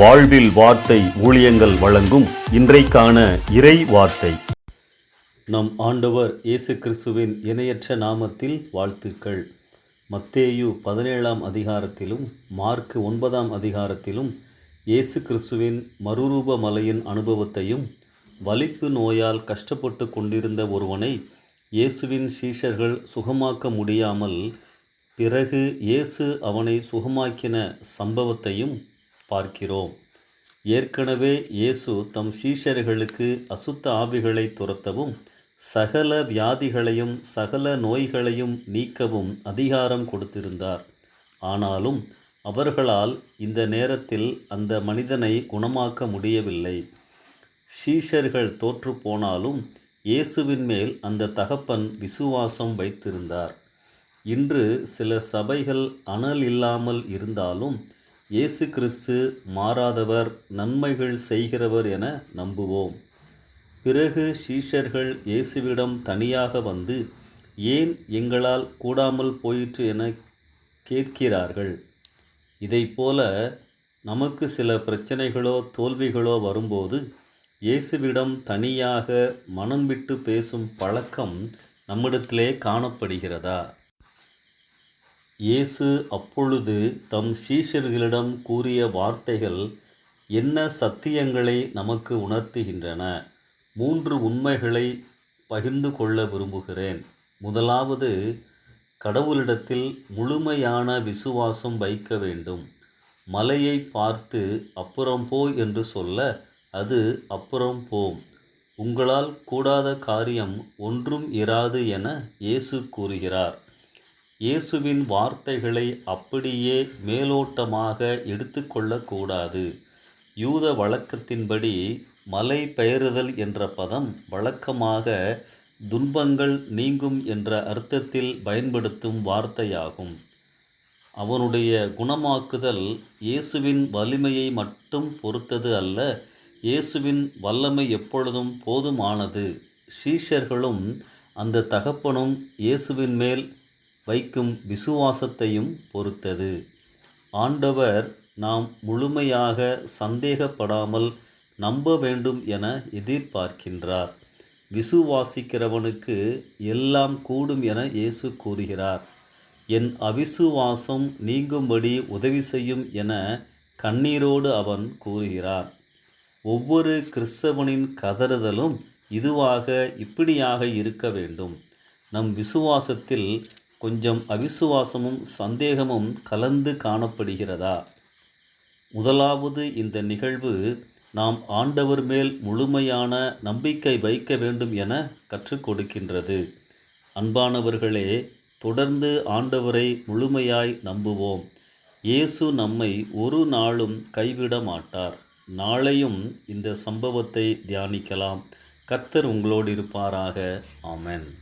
வாழ்வில் வார்த்தை ஊழியங்கள் வழங்கும் இன்றைக்கான இறை வார்த்தை. நம் ஆண்டவர் இயேசு கிறிஸ்துவின் இணையற்ற நாமத்தில் வாழ்த்துக்கள். மத்தேயு பதினேழாம் அதிகாரத்திலும் மார்க்கு ஒன்பதாம் அதிகாரத்திலும் இயேசு கிறிஸ்துவின் மறுரூப மலையின் அனுபவத்தையும் வலிப்பு நோயால் கஷ்டப்பட்டு கொண்டிருந்த ஒருவனை இயேசுவின் சீஷர்கள் சுகமாக்க முடியாமல் பிறகு இயேசு அவனை சுகமாக்கின சம்பவத்தையும் பார்க்கிறோம். ஏற்கனவே இயேசு தம் சீஷர்களுக்கு அசுத்த ஆவிகளை துரத்தவும் சகல வியாதிகளையும் சகல நோய்களையும் நீக்கவும் அதிகாரம் கொடுத்திருந்தார். ஆனாலும் அவர்களால் இந்த நேரத்தில் அந்த மனிதனை குணமாக்க முடியவில்லை. சீஷர்கள் தோற்று போனாலும் இயேசுவின் மேல் அந்த தகப்பன் விசுவாசம் வைத்திருந்தார். இன்று சில சபைகள் அனல் இல்லாமல் இருந்தாலும் இயேசு கிறிஸ்து மாறாதவர் நன்மைகள் செய்கிறவர் என நம்புவோம். பிறகு சீஷர்கள் இயேசுவிடம் தனியாக வந்து ஏன் எங்களால் கூடாமல் போயிற்று என கேட்கிறார்கள். இதைப்போல நமக்கு சில பிரச்சனைகளோ தோல்விகளோ வரும்போது இயேசுவிடம் தனியாக மனம் விட்டு பேசும் பழக்கம் நம்மிடத்திலே காணப்படுகிறதா? இயேசு அப்பொழுது தம் சீஷர்களிடம் கூறிய வார்த்தைகள் என்ன சத்தியங்களை நமக்கு உணர்த்துகின்றன? மூன்று உண்மைகளை பகிர்ந்து கொள்ள விரும்புகிறேன். முதலாவது கடவுளிடத்தில் முழுமையான விசுவாசம் வைக்க வேண்டும். மலையை பார்த்து அப்புறம் போ என்று சொல்ல அது அப்புறம் போம். உங்களால் கூடாத காரியம் ஒன்றும் இராது என இயேசு கூறுகிறார். இயேசுவின் வார்த்தைகளை அப்படியே மேலோட்டமாக எடுத்துக்கொள்ளக்கூடாது யூத வழக்கத்தின்படி மலை பெயருதல் என்ற பதம் வழக்கமாக துன்பங்கள் நீங்கும் என்ற அர்த்தத்தில் பயன்படுத்தும் வார்த்தையாகும். அவனுடைய குணமாக்குதல் இயேசுவின் வலிமையை மட்டும் பொறுத்தது அல்ல இயேசுவின் வல்லமை எப்பொழுதும் போதுமானது. சீஷர்களும் அந்த தகப்பனும் இயேசுவின் மேல் வைக்கும் விசுவாசத்தையும் பொறுத்தது. ஆண்டவர் நாம் முழுமையாக சந்தேகப்படாமல் நம்ப வேண்டும் என எதிர்பார்க்கின்றார். விசுவாசிக்கிறவனுக்கு எல்லாம் கூடும் என இயேசு கூறுகிறார். என் அவிசுவாசம் நீங்கும்படி உதவி செய்யும் என கண்ணீரோடு அவன் கூறுகிறார். ஒவ்வொரு கிறிஸ்தவனின் கதறுதலும் இதுவாக இப்படியாக இருக்க வேண்டும். நம் விசுவாசத்தில் கொஞ்சம் அவிசுவாசமும் சந்தேகமும் கலந்து காணப்படுகிறதா? முதலாவது இந்த நிகழ்வு நாம் ஆண்டவர் மேல் முழுமையான நம்பிக்கை வைக்க வேண்டும் என கற்றுக் கொடுக்கின்றது. அன்பானவர்களே தொடர்ந்து ஆண்டவரை முழுமையாய் நம்புவோம். இயேசு நம்மை ஒரு நாளும் கைவிட மாட்டார். நாளையும் இந்த சம்பவத்தை தியானிக்கலாம். கர்த்தர் உங்களோடு இருப்பாராக. ஆமென்.